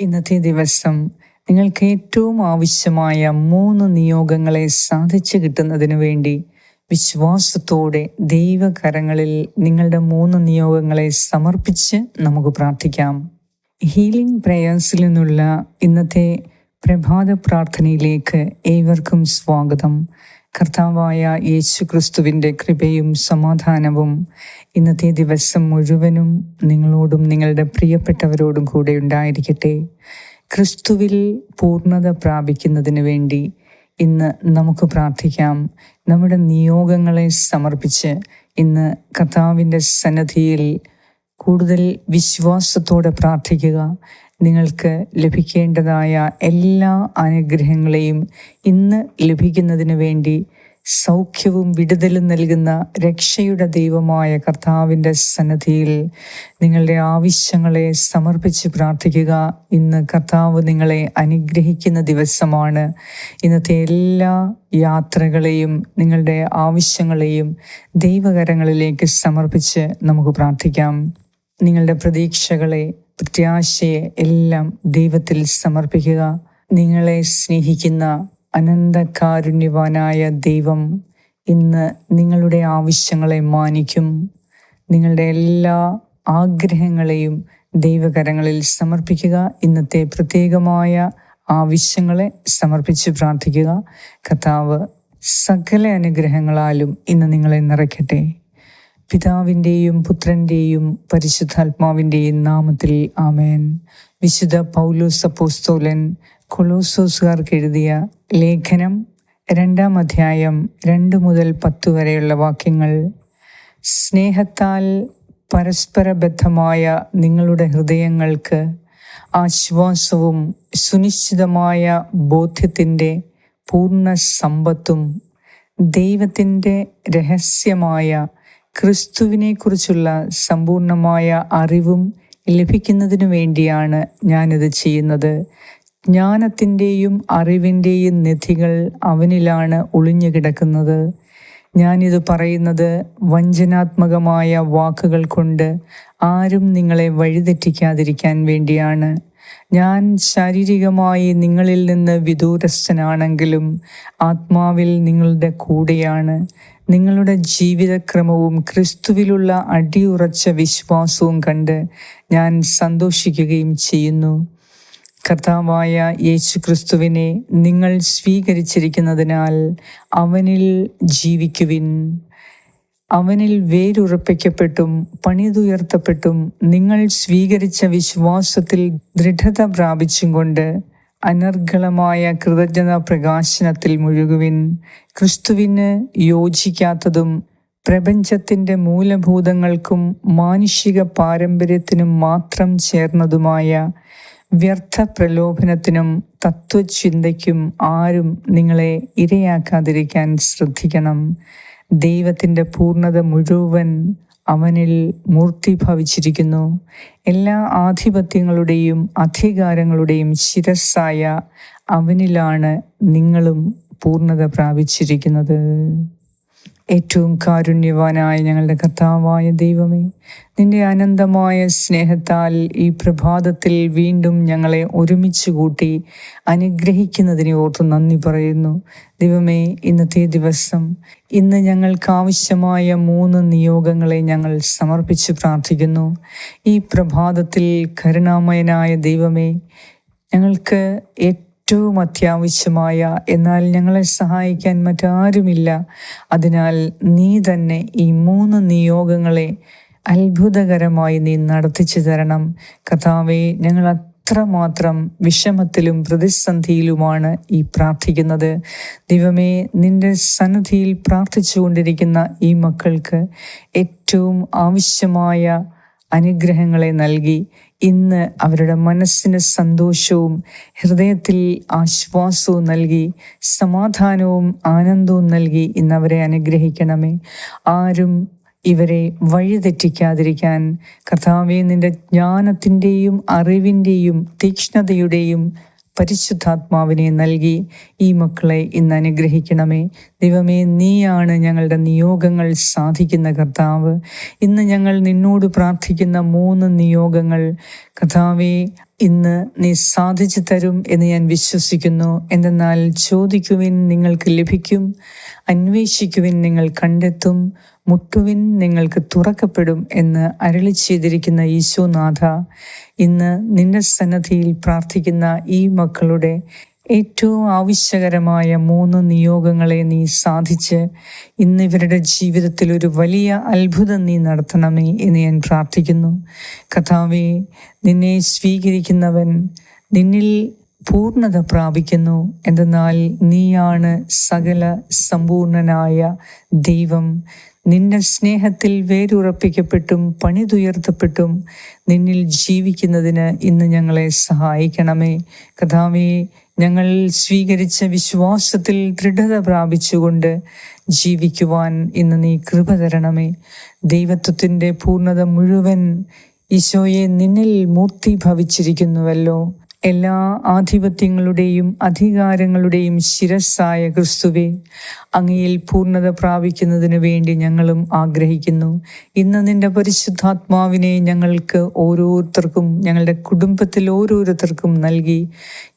ഇന്നത്തെ ദിവസം നിങ്ങൾക്ക് ഏറ്റവും ആവശ്യമായ മൂന്ന് നിയോഗങ്ങളെ സാധിച്ചു കിട്ടുന്നതിന് വേണ്ടി വിശ്വാസത്തോടെ ദൈവകരങ്ങളിൽ നിങ്ങളുടെ മൂന്ന് നിയോഗങ്ങളെ സമർപ്പിച്ച് നമുക്ക് പ്രാർത്ഥിക്കാം. ഹീലിംഗ് പ്രേയേഴ്സിൽ നിന്നുള്ള ഇന്നത്തെ പ്രഭാത പ്രാർത്ഥനയിലേക്ക് ഏവർക്കും സ്വാഗതം. കർത്താവായ യേശു ക്രിസ്തുവിന്റെ കൃപയും സമാധാനവും ഇന്നത്തെ ദിവസം മുഴുവനും നിങ്ങളോടും നിങ്ങളുടെ പ്രിയപ്പെട്ടവരോടും കൂടെ ഉണ്ടായിരിക്കട്ടെ. ക്രിസ്തുവിൽ പൂർണത പ്രാപിക്കുന്നതിന് വേണ്ടി ഇന്ന് നമുക്ക് പ്രാർത്ഥിക്കാം. നമ്മുടെ നിയോഗങ്ങളെ സമർപ്പിച്ച് ഇന്ന് കർത്താവിന്റെ സന്നദ്ധിയിൽ കൂടുതൽ വിശ്വാസത്തോടെ പ്രാർത്ഥിക്കുക. നിങ്ങൾക്ക് ലഭിക്കേണ്ടതായ എല്ലാ അനുഗ്രഹങ്ങളെയും ഇന്ന് ലഭിക്കുന്നതിന് വേണ്ടി സൗഖ്യവും വിടുതലും നൽകുന്ന രക്ഷയുടെ ദൈവമായ കർത്താവിന്റെ സന്നദ്ധിയിൽ നിങ്ങളുടെ ആവശ്യങ്ങളെ സമർപ്പിച്ച് പ്രാർത്ഥിക്കുക. ഇന്ന് കർത്താവ് നിങ്ങളെ അനുഗ്രഹിക്കുന്ന ദിവസമാണ്. ഇന്നത്തെ എല്ലാ യാത്രകളെയും നിങ്ങളുടെ ആവശ്യങ്ങളെയും ദൈവകരങ്ങളിലേക്ക് സമർപ്പിച്ച് നമുക്ക് പ്രാർത്ഥിക്കാം. നിങ്ങളുടെ പ്രതീക്ഷകളെ പ്രത്യാശയെ എല്ലാം ദൈവത്തിൽ സമർപ്പിക്കുക. നിങ്ങളെ സ്നേഹിക്കുന്ന അനന്തകാരുണ്യവാനായ ദൈവം ഇന്ന് നിങ്ങളുടെ ആവശ്യങ്ങളെ മാനിക്കും. നിങ്ങളുടെ എല്ലാ ആഗ്രഹങ്ങളെയും ദൈവകരങ്ങളിൽ സമർപ്പിക്കുക. ഇന്നത്തെ പ്രത്യേകമായ ആവശ്യങ്ങളെ സമർപ്പിച്ച് പ്രാർത്ഥിക്കുക. കർത്താവ് സകല അനുഗ്രഹങ്ങളാലും ഇന്ന് നിങ്ങളെ നിറയ്ക്കട്ടെ. പിതാവിന്റെയും പുത്രന്റെയും പരിശുദ്ധാത്മാവിന്റെയും നാമത്തിൽ ആമേൻ. വിശുദ്ധ പൗലോസ് അപ്പോസ്തോലൻ കൊളോസോസുകാർക്ക് എഴുതിയ ലേഖനം രണ്ടാം അധ്യായം രണ്ട് മുതൽ പത്ത് വരെയുള്ള വാക്യങ്ങൾ. സ്നേഹത്താൽ പരസ്പരബദ്ധമായ നിങ്ങളുടെ ഹൃദയങ്ങൾക്ക് ആശ്വാസവും സുനിശ്ചിതമായ ബോധ്യത്തിന്റെ പൂർണ സമ്പത്തും ദൈവത്തിന്റെ രഹസ്യമായ ക്രിസ്തുവിനെക്കുറിച്ചുള്ള സമ്പൂർണമായ അറിവും ലഭിക്കുന്നതിനു വേണ്ടിയാണ് ഞാനിത് ചെയ്യുന്നത്. ജ്ഞാനത്തിന്റെയും അറിവിന്റെയും നിധികൾ അവനിലാണ് ഒളിഞ്ഞു കിടക്കുന്നത്. ഞാനിത് പറയുന്നത് വഞ്ചനാത്മകമായ വാക്കുകൾ കൊണ്ട് ആരും നിങ്ങളെ വഴിതെറ്റിക്കാതിരിക്കാൻ വേണ്ടിയാണ്. ഞാൻ ശാരീരികമായി നിങ്ങളിൽ നിന്ന് വിദൂരസ്ഥനാണെങ്കിലും ആത്മാവിൽ നിങ്ങളുടെ കൂടെയാണ്. നിങ്ങളുടെ ജീവിതക്രമവും ക്രിസ്തുവിലുള്ള അടിയുറച്ച വിശ്വാസവും കണ്ട് ഞാൻ സന്തോഷിക്കുകയും ചെയ്യുന്നു. കർത്താവായ യേശു ക്രിസ്തുവിനെ നിങ്ങൾ സ്വീകരിച്ചിരിക്കുന്നതിനാൽ അവനിൽ ജീവിക്കുവിൻ. അവനിൽ വേരുറപ്പിക്കപ്പെട്ടും പണിതുയർത്തപ്പെട്ടും നിങ്ങൾ സ്വീകരിച്ച വിശ്വാസത്തിൽ ദൃഢത പ്രാപിച്ചും കൊണ്ട് അനർഗളമായ കൃതജ്ഞത പ്രകാശനത്തിൽ മുഴുകുവിൻ. ക്രിസ്തുവിന് യോജിക്കാത്തതും പ്രപഞ്ചത്തിന്റെ മൂലഭൂതങ്ങൾക്കും മാനുഷിക പാരമ്പര്യത്തിനും മാത്രം ചേർന്നതുമായ വ്യർത്ഥ പ്രലോഭനത്തിനും തത്വചിന്തയ്ക്കും ആരും നിങ്ങളെ ഇരയാക്കാതിരിക്കാൻ ശ്രദ്ധിക്കണം. ദൈവത്തിന്റെ പൂർണത മുഴുവൻ അവനിൽ മൂർത്തി ഭവിച്ചിരിക്കുന്നു. എല്ലാ ആധിപത്യങ്ങളുടെയും അധികാരങ്ങളുടെയും ശിരസ്സായ അവനിലാണ് നിങ്ങളും പൂർണത പ്രാപിച്ചിരിക്കുന്നത്. ഏറ്റവും കാരുണ്യവാനായ ഞങ്ങളുടെ കർത്താവായ ദൈവമേ നിന്റെ അനന്തമായ സ്നേഹത്താൽ ഈ പ്രഭാതത്തിൽ വീണ്ടും ഞങ്ങളെ ഒരുമിച്ച് കൂട്ടി അനുഗ്രഹിക്കുന്നതിനെ ഓർത്ത് നന്ദി പറയുന്നു. ദൈവമേ ഇന്നത്തെ ദിവസം ഇന്ന് ഞങ്ങൾക്ക് ആവശ്യമായ മൂന്ന് നിയോഗങ്ങളെ ഞങ്ങൾ സമർപ്പിച്ച് പ്രാർത്ഥിക്കുന്നു. ഈ പ്രഭാതത്തിൽ കരുണാമയനായ ദൈവമേ ഞങ്ങൾക്ക് ഏറ്റവും അത്യാവശ്യമായ എന്നാൽ ഞങ്ങളെ സഹായിക്കാൻ മറ്റാരുമില്ല. അതിനാൽ നീ തന്നെ ഈ മൂന്ന് നിയോഗങ്ങളെ അത്ഭുതകരമായി നീ നടത്തിച്ചു തരണം. കഥാവെ ഞങ്ങൾ അത്രമാത്രം വിഷമത്തിലും പ്രതിസന്ധിയിലുമാണ് ഈ പ്രാർത്ഥിക്കുന്നത്. ദൈവമേ നിന്റെ സന്നിധിയിൽ പ്രാർത്ഥിച്ചുകൊണ്ടിരിക്കുന്ന ഈ മക്കൾക്ക് ഏറ്റവും ആവശ്യമായ അനുഗ്രഹങ്ങളെ നൽകി ഇന്ന് അവരുടെ മനസ്സിന് സന്തോഷവും ഹൃദയത്തിൽ ആശ്വാസവും നൽകി സമാധാനവും ആനന്ദവും നൽകി ഇന്ന് അവരെ അനുഗ്രഹിക്കണമേ. ആരും ഇവരെ വഴിതെറ്റിക്കാതിരിക്കാൻ കർത്താവെ നിന്റെ ജ്ഞാനത്തിന്റെയും അറിവിന്റെയും തീക്ഷ്ണതയുടെയും പരിശുദ്ധാത്മാവിനെ നൽകി ഈ മക്കളെ ഇന്ന് അനുഗ്രഹിക്കണമേ. ദൈവമേ നീയാണ് ഞങ്ങളുടെ നിയോഗങ്ങൾ സാധിക്കുന്ന കർത്താവ്. ഇന്ന് ഞങ്ങൾ നിന്നോട് പ്രാർത്ഥിക്കുന്ന മൂന്ന് നിയോഗങ്ങൾ. കർത്താവെ ഇന്ന് നീ സാധിച്ചു തരും എന്ന് ഞാൻ വിശ്വസിക്കുന്നു. എന്തെന്നാൽ ചോദിക്കുവിൻ നിങ്ങൾക്ക് ലഭിക്കും അന്വേഷിക്കുവിൻ നിങ്ങൾ കണ്ടെത്തും. മുട്ടുവിൻ നിങ്ങൾക്ക് തുറക്കപ്പെടും എന്ന് അരളി ചെയ്തിരിക്കുന്ന ഈശോനാഥ ഇന്ന് നിന്റെ സന്നദ്ധിയിൽ പ്രാർത്ഥിക്കുന്ന ഈ മക്കളുടെ ഏറ്റവും ആവശ്യകരമായ മൂന്ന് നിയോഗങ്ങളെ നീ സാധിച്ച് ഇന്ന് ഇവരുടെ ജീവിതത്തിൽ ഒരു വലിയ അത്ഭുതം നീ നടത്തണമേ എന്ന് ഞാൻ പ്രാർത്ഥിക്കുന്നു. കഥാവെ നിന്നെ സ്വീകരിക്കുന്നവൻ നിന്നിൽ പൂർണത പ്രാപിക്കുന്നു. എന്തെന്നാൽ നീയാണ് സകല സമ്പൂർണനായ ദൈവം. നിന്റെ സ്നേഹത്തിൽ വേരുറപ്പിക്കപ്പെട്ടും പണിതുയർത്തപ്പെട്ടും നിന്നിൽ ജീവിക്കുന്നതിന് ഇന്ന് ഞങ്ങളെ സഹായിക്കണമേ. കഥാവേ ഞങ്ങൾ സ്വീകരിച്ച വിശ്വാസത്തിൽ ദൃഢത പ്രാപിച്ചുകൊണ്ട് ജീവിക്കുവാൻ ഇന്ന് നീ കൃപ തരണമേ. ദൈവത്വത്തിന്റെ പൂർണത മുഴുവൻ ഈശോയെ നിന്നിൽ മൂർത്തി ഭവിച്ചിരിക്കുന്നുവല്ലോ എല്ലാ ആധിപത്യങ്ങളുടെയും അധികാരങ്ങളുടെയും ശിരസ്സായ ക്രിസ്തുവെ അങ്ങയിൽ പൂർണത പ്രാപിക്കുന്നതിന് വേണ്ടി ഞങ്ങളും ആഗ്രഹിക്കുന്നു. ഇന്ന് നിന്റെ പരിശുദ്ധാത്മാവിനെ ഞങ്ങൾക്ക് ഓരോരുത്തർക്കും ഞങ്ങളുടെ കുടുംബത്തിൽ ഓരോരുത്തർക്കും നൽകി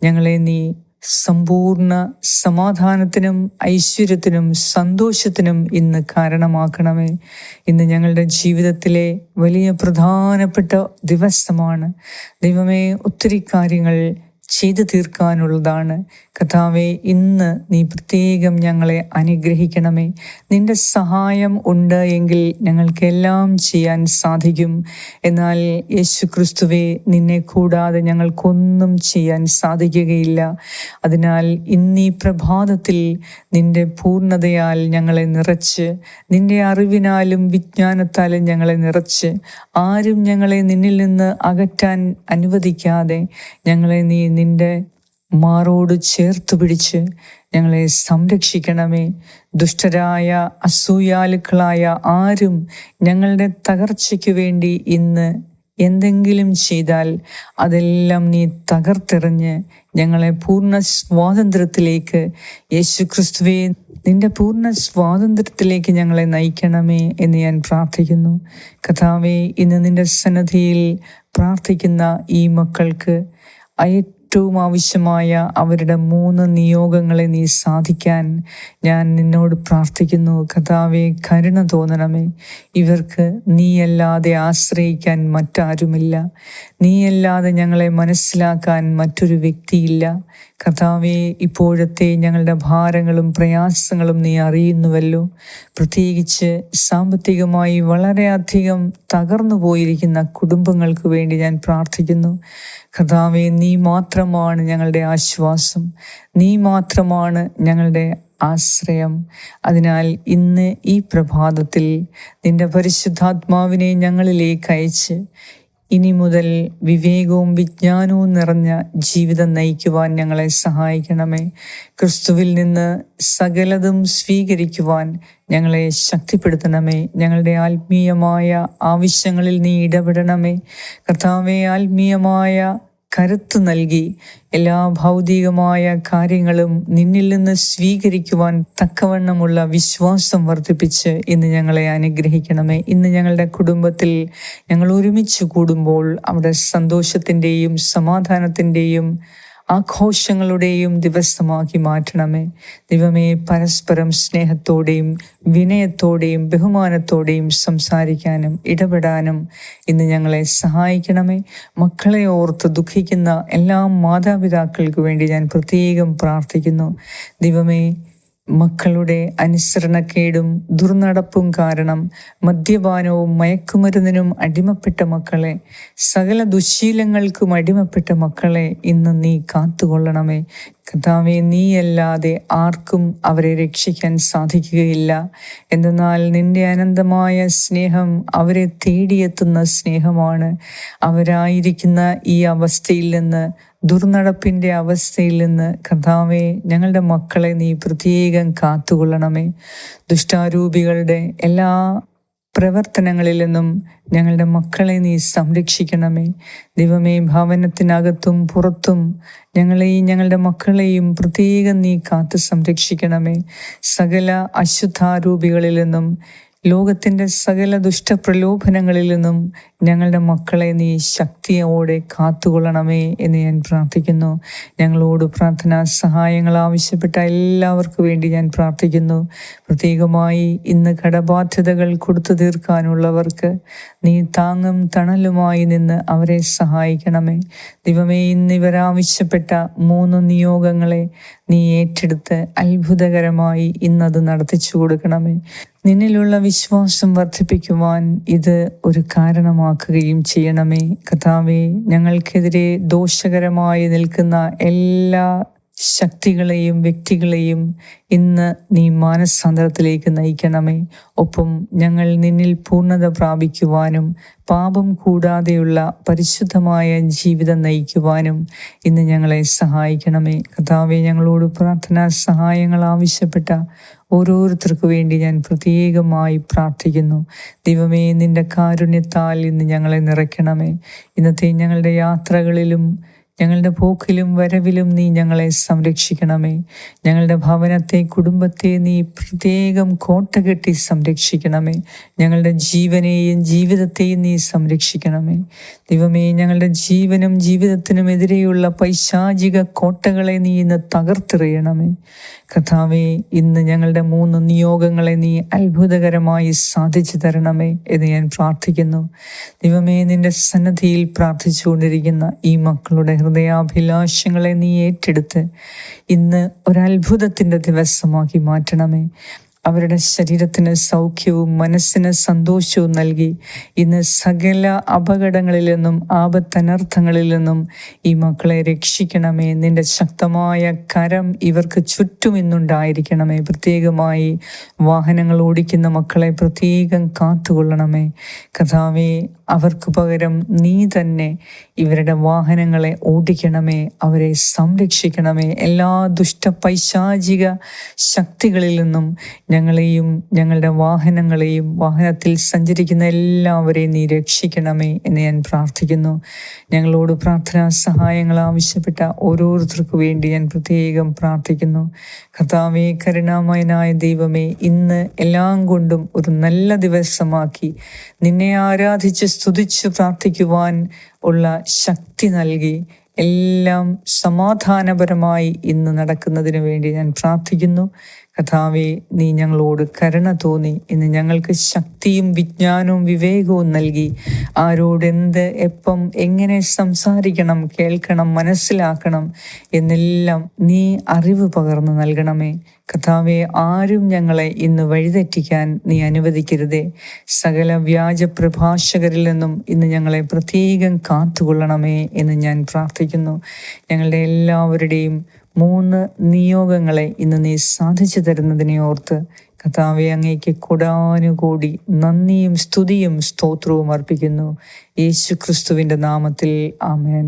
ഞങ്ങളെ നീ സമ്പൂർണ സമാധാനത്തിനും ഐശ്വര്യത്തിനും സന്തോഷത്തിനും ഇന്ന് കാരണമാക്കണമേ. ഇന്ന് ഞങ്ങളുടെ ജീവിതത്തിലെ വലിയ പ്രധാനപ്പെട്ട ദിവസമാണ്. ദൈവമേ ഒത്തിരി കാര്യങ്ങൾ ചെയ്തു തീർക്കാനുള്ളതാണ്. കഥാവെ ഇന്ന് നീ പ്രത്യേകം ഞങ്ങളെ അനുഗ്രഹിക്കണമേ. നിന്റെ സഹായം ഉണ്ട് എങ്കിൽ ഞങ്ങൾക്കെല്ലാം ചെയ്യാൻ സാധിക്കും. എന്നാൽ യേശു ക്രിസ്തുവെ നിന്നെ കൂടാതെ ഞങ്ങൾക്കൊന്നും ചെയ്യാൻ സാധിക്കുകയില്ല. അതിനാൽ ഇന്നീ പ്രഭാതത്തിൽ നിന്റെ പൂർണതയാൽ ഞങ്ങളെ നിറച്ച് നിന്റെ അറിവിനാലും വിജ്ഞാനത്താലും ഞങ്ങളെ നിറച്ച് ആരും ഞങ്ങളെ നിന്നിൽ നിന്ന് അകറ്റാൻ അനുവദിക്കാതെ ഞങ്ങളെ നീ നിന്റെ മാറോട് ചേർത്ത് പിടിച്ച് ഞങ്ങളെ സംരക്ഷിക്കണമേ. ദുഷ്ടരായ അസൂയാലുക്കളായ ആരും ഞങ്ങളുടെ തകർച്ചയ്ക്ക് വേണ്ടി ഇന്ന് എന്തെങ്കിലും ചെയ്താൽ അതെല്ലാം നീ തകർത്തെറിഞ്ഞ് ഞങ്ങളെ പൂർണ സ്വാതന്ത്ര്യത്തിലേക്ക് യേശു ക്രിസ്തുവെ നിന്റെ പൂർണ സ്വാതന്ത്ര്യത്തിലേക്ക് ഞങ്ങളെ നയിക്കണമേ എന്ന് ഞാൻ പ്രാർത്ഥിക്കുന്നു. കഥാവെ ഇന്ന് നിന്റെ സന്നദ്ധിയിൽ പ്രാർത്ഥിക്കുന്ന ഈ മക്കൾക്ക് ഏറ്റവും ആവശ്യമായ അവരുടെ മൂന്ന് നിയോഗങ്ങളെ നീ സാധിക്കാൻ ഞാൻ നിന്നോട് പ്രാർത്ഥിക്കുന്നു. കഥാവെ കരുണ തോന്നണമേ. ഇവർക്ക് നീയല്ലാതെ ആശ്രയിക്കാൻ മറ്റാരുമില്ല. നീയല്ലാതെ ഞങ്ങളെ മനസ്സിലാക്കാൻ മറ്റൊരു വ്യക്തിയില്ല. കർത്താവെ ഇപ്പോഴത്തെ ഞങ്ങളുടെ ഭാരങ്ങളും പ്രയാസങ്ങളും നീ അറിയുന്നുവല്ലോ. പ്രത്യേകിച്ച് സാമ്പത്തികമായി വളരെയധികം തകർന്നു പോയിരിക്കുന്ന കുടുംബങ്ങൾക്ക് വേണ്ടി ഞാൻ പ്രാർത്ഥിക്കുന്നു. കർത്താവെ നീ മാത്രമാണ് ഞങ്ങളുടെ ആശ്വാസം. നീ മാത്രമാണ് ഞങ്ങളുടെ ആശ്രയം. അതിനാൽ ഇന്ന് ഈ പ്രഭാതത്തിൽ നിന്റെ പരിശുദ്ധാത്മാവിനെ ഞങ്ങളിലേക്ക് അയച്ച് ഇനി മുതൽ വിവേകവും വിജ്ഞാനവും നിറഞ്ഞ ജീവിതം നയിക്കുവാൻ ഞങ്ങളെ സഹായിക്കണമേ. ക്രിസ്തുവിൽ നിന്ന് സകലതും സ്വീകരിക്കുവാൻ ഞങ്ങളെ ശക്തിപ്പെടുത്തണമേ. ഞങ്ങളുടെ ആത്മീയമായ ആവശ്യങ്ങളിൽ നീ ഇടപെടണമേ. കർത്താവെ ആത്മീയമായ കരുത്ത് നൽകി എല്ലാ ഭൗതികമായ കാര്യങ്ങളും നിന്നിൽ നിന്ന് സ്വീകരിക്കുവാൻ തക്കവണ്ണമുള്ള വിശ്വാസം വർദ്ധിപ്പിച്ച് ഇന്ന് ഞങ്ങളെ അനുഗ്രഹിക്കണമേ. ഇന്ന് ഞങ്ങളുടെ കുടുംബത്തിൽ ഞങ്ങൾ ഒരുമിച്ച് കൂടുമ്പോൾ അവിടെ സന്തോഷത്തിന്റെയും സമാധാനത്തിന്റെയും ആഘോഷങ്ങളുടെയും ദിവസമാക്കി മാറ്റണമേ. ദൈവമേ പരസ്പരം സ്നേഹത്തോടെയും വിനയത്തോടെയും ബഹുമാനത്തോടെയും സംസാരിക്കാനും ഇടപെടാനും ഇന്ന് ഞങ്ങളെ സഹായിക്കണമേ. മക്കളെ ഓർത്ത് ദുഃഖിക്കുന്ന എല്ലാ മാതാപിതാക്കൾക്ക് വേണ്ടി ഞാൻ പ്രത്യേകം പ്രാർത്ഥിക്കുന്നു. ദൈവമേ മക്കളുടെ അനുസരണക്കേടും ദുർനടപ്പും കാരണം മദ്യപാനവും മയക്കുമരുന്നിനും അടിമപ്പെട്ട മക്കളെ സകല ദുശീലങ്ങൾക്കും അടിമപ്പെട്ട മക്കളെ ഇന്ന് നീ കാത്തുകൊള്ളണമേ. കഥാവെ നീയല്ലാതെ ആർക്കും അവരെ രക്ഷിക്കാൻ സാധിക്കുകയില്ല. എന്തെന്നാൽ നിന്റെ അനന്തമായ സ്നേഹം അവരെ തേടിയെത്തുന്ന സ്നേഹമാണ്. അവരായിരിക്കുന്ന ഈ അവസ്ഥയിൽ നിന്ന് ദുർനടപ്പിന്റെ അവസ്ഥയിൽ നിന്ന് കർത്താവെ ഞങ്ങളുടെ മക്കളെ നീ പ്രത്യേകം കാത്തുകൊള്ളണമേ. ദുഷ്ടാരൂപികളുടെ എല്ലാ പ്രവർത്തനങ്ങളിൽ നിന്നും ഞങ്ങളുടെ മക്കളെ നീ സംരക്ഷിക്കണമേ. ദൈവമേ ഭവനത്തിനകത്തും പുറത്തും ഞങ്ങളെയും ഞങ്ങളുടെ മക്കളെയും പ്രത്യേകം നീ കാത്തു സംരക്ഷിക്കണമേ. സകല അശുദ്ധാരൂപികളിൽ നിന്നും ലോകത്തിന്റെ സകല ദുഷ്ടപ്രലോഭനങ്ങളിൽ നിന്നും ഞങ്ങളുടെ മക്കളെ നീ ശക്തിയോടെ കാത്തുകൊള്ളണമേ എന്ന് ഞാൻ പ്രാർത്ഥിക്കുന്നു. ഞങ്ങളോട് പ്രാർത്ഥനാ സഹായങ്ങൾ ആവശ്യപ്പെട്ട എല്ലാവർക്കും വേണ്ടി ഞാൻ പ്രാർത്ഥിക്കുന്നു. പ്രത്യേകമായി ഇന്ന് കടബാധ്യതകൾ കൊടുത്തു തീർക്കാനുള്ളവർക്ക് നീ താങ്ങും തണലുമായി നിന്ന് അവരെ സഹായിക്കണമേ. ദിവമേ ഇന്ന് ഇവരാവശ്യപ്പെട്ട മൂന്ന് നിയോഗങ്ങളെ നീ ഏറ്റെടുത്ത് അത്ഭുതകരമായി ഇന്നത് നടത്തിച്ചു കൊടുക്കണമേ. നിന്നിലുള്ള വിശ്വാസം വർദ്ധിപ്പിക്കുവാൻ ഇത് ഒരു കാരണമാക്കുകയും ചെയ്യണമേ. കഥാവേ ഞങ്ങൾക്കെതിരെ ദോഷകരമായി നിൽക്കുന്ന എല്ലാ ശക്തികളെയും വ്യക്തികളെയും ഇന്ന് നീ മാനസാന്തരത്തിലേക്ക് നയിക്കണമേ. ഒപ്പം ഞങ്ങൾ നിന്നിൽ പൂർണത പ്രാപിക്കുവാനും പാപം കൂടാതെയുള്ള പരിശുദ്ധമായ ജീവിതം നയിക്കുവാനും ഇന്ന് ഞങ്ങളെ സഹായിക്കണമേ. കഥാവെ ഞങ്ങളോട് പ്രാർത്ഥനാ സഹായങ്ങൾ ആവശ്യപ്പെട്ട ഓരോരുത്തർക്കു വേണ്ടി ഞാൻ പ്രത്യേകമായി പ്രാർത്ഥിക്കുന്നു. ദൈവമേ നിന്റെ കാരുണ്യത്താൽ ഇന്ന് ഞങ്ങളെ നിറയ്ക്കണമേ. ഇന്നത്തെ ഞങ്ങളുടെ യാത്രകളിലും ഞങ്ങളുടെ പോക്കിലും വരവിലും നീ ഞങ്ങളെ സംരക്ഷിക്കണമേ. ഞങ്ങളുടെ ഭവനത്തെ കുടുംബത്തെ നീ പ്രത്യേകം കോട്ട കെട്ടി സംരക്ഷിക്കണമേ. ഞങ്ങളുടെ ജീവനെയും ജീവിതത്തെയും നീ സംരക്ഷിക്കണമേ. ദൈവമേ ഞങ്ങളുടെ ജീവനും ജീവിതത്തിനും എതിരെയുള്ള പൈശാചിക കോട്ടകളെ നീ ഇന്ന് തകർത്തെറിയണമേ. കഥാവേ ഇന്ന് ഞങ്ങളുടെ മൂന്ന് നിയോഗങ്ങളെ നീ അത്ഭുതകരമായി സാധിച്ചു തരണമേ എന്ന് ഞാൻ പ്രാർത്ഥിക്കുന്നു. ദൈവമേ നിന്റെ സന്നദ്ധിയിൽ പ്രാർത്ഥിച്ചുകൊണ്ടിരിക്കുന്ന ഈ മക്കളുടെ ഹൃദയാഭിലാഷങ്ങളെ നീ ഏറ്റെടുത്ത് ഇന്ന് ഒരത്ഭുതത്തിന്റെ ദിവസമാക്കി മാറ്റണമേ. അവരുടെ ശരീരത്തിന് സൗഖ്യവും മനസ്സിന് സന്തോഷവും നൽകി ഇന്ന് സകല അപകടങ്ങളിൽ നിന്നും ആപത്തനർത്ഥങ്ങളിൽ നിന്നും ഈ മക്കളെ രക്ഷിക്കണമേ. നിന്റെ ശക്തമായ കരം ഇവർക്ക് ചുറ്റും ഇന്നുണ്ടായിരിക്കണമേ. പ്രത്യേകമായി വാഹനങ്ങൾ ഓടിക്കുന്ന മക്കളെ പ്രത്യേകം കാത്തുകൊള്ളണമേ. കഥാവേ അവർക്ക് പകരം നീ തന്നെ ഇവരുടെ വാഹനങ്ങളെ ഓടിക്കണമേ അവരെ സംരക്ഷിക്കണമേ. എല്ലാ ദുഷ്ട പൈശാചിക ശക്തികളിൽ നിന്നും ഞങ്ങളെയും ഞങ്ങളുടെ വാഹനങ്ങളെയും വാഹനത്തിൽ സഞ്ചരിക്കുന്ന എല്ലാവരെയും നീ രക്ഷിക്കണമേ എന്ന് ഞാൻ പ്രാർത്ഥിക്കുന്നു. ഞങ്ങളോട് പ്രാർത്ഥനാ സഹായങ്ങൾ ആവശ്യപ്പെട്ട ഓരോരുത്തർക്കു വേണ്ടി ഞാൻ പ്രത്യേകം പ്രാർത്ഥിക്കുന്നു. കർത്താവേ കരുണാമയനായ ദൈവമേ ഇന്ന് എല്ലാം കൊണ്ടും ഒരു നല്ല ദിവസമാക്കി നിന്നെ ആരാധിച്ച് സ്തുതിച്ചു പ്രാർത്ഥിക്കുവാൻ ഉള്ള ശക്തി നൽകി എല്ലാം സമാധാനപരമായി ഇന്ന് നടക്കുന്നതിന് വേണ്ടി ഞാൻ പ്രാർത്ഥിക്കുന്നു. കഥാവെ നീ ഞങ്ങളോട് കരുണ തോന്നി ഇന്ന് ഞങ്ങൾക്ക് ശക്തിയും വിജ്ഞാനവും വിവേകവും നൽകി. ആരോട് എന്ത് എപ്പം എങ്ങനെ സംസാരിക്കണം കേൾക്കണം മനസ്സിലാക്കണം എന്നെല്ലാം നീ അറിവ് പകർന്നു നൽകണമേ. കഥാവെ ആരും ഞങ്ങളെ ഇന്ന് വഴിതെറ്റിക്കാൻ നീ അനുവദിക്കരുതേ. സകല വ്യാജ പ്രഭാഷകരിൽ നിന്നും ഇന്ന് ഞങ്ങളെ പ്രത്യേകം കാത്തുകൊള്ളണമേ എന്ന് ഞാൻ പ്രാർത്ഥിക്കുന്നു. ഞങ്ങളുടെ എല്ലാവരുടെയും മൂന്ന് നിയോഗങ്ങളെ ഇന്ന് നീ സാധിച്ചു തരുന്നതിനെ ഓർത്ത് കഥാവെ അങ്ങേക്ക് കൊടാനുകൂടി നന്ദിയും സ്തുതിയും സ്തോത്രവും അർപ്പിക്കുന്നു. യേശു ക്രിസ്തുവിന്റെ നാമത്തിൽ ആമേൻ.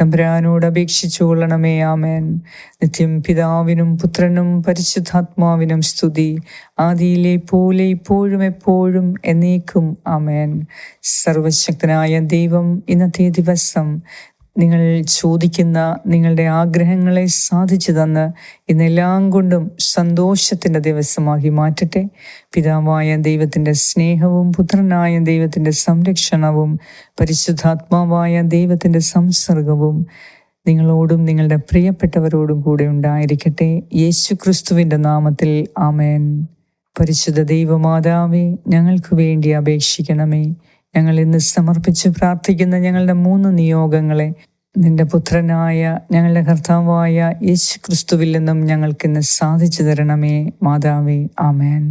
തമ്പുരാനോട് അപേക്ഷിച്ചു കൊള്ളണമേ ആമേൻ. നിത്യം പിതാവിനും പുത്രനും പരിശുദ്ധാത്മാവിനും സ്തുതി. ആദിയിലെ പോലെ ഇപ്പോഴും എപ്പോഴും എന്നേക്കും ആമേൻ. സർവശക്തനായ ദൈവം ഇന്നത്തെ ദിവസം നിങ്ങൾ ചോദിക്കുന്ന നിങ്ങളുടെ ആഗ്രഹങ്ങളെ സാധിച്ചു തന്ന് ഇന്നെല്ലാം കൊണ്ടും സന്തോഷത്തിന്റെ ദിവസമാക്കി മാറ്റട്ടെ. പിതാവായ ദൈവത്തിന്റെ സ്നേഹവും പുത്രനായ ദൈവത്തിന്റെ സംരക്ഷണവും പരിശുദ്ധാത്മാവായ ദൈവത്തിന്റെ സംസർഗവും നിങ്ങളോടും നിങ്ങളുടെ പ്രിയപ്പെട്ടവരോടും കൂടെ ഉണ്ടായിരിക്കട്ടെ. യേശു ക്രിസ്തുവിന്റെ നാമത്തിൽ ആമേൻ. പരിശുദ്ധ ദൈവമാതാവേ ഞങ്ങൾക്ക് വേണ്ടി അപേക്ഷിക്കണമേ. ഞങ്ങൾ ഇന്ന് സമർപ്പിച്ച് പ്രാർത്ഥിക്കുന്ന ഞങ്ങളുടെ മൂന്ന് നിയോഗങ്ങളെ നിന്റെ പുത്രനായ ഞങ്ങളുടെ കർത്താവായ യേശു ക്രിസ്തുവിൽ നിന്നും ഞങ്ങൾക്കിന്ന് സാധിച്ചു തരണമേ മാതാവേ ആമേൻ.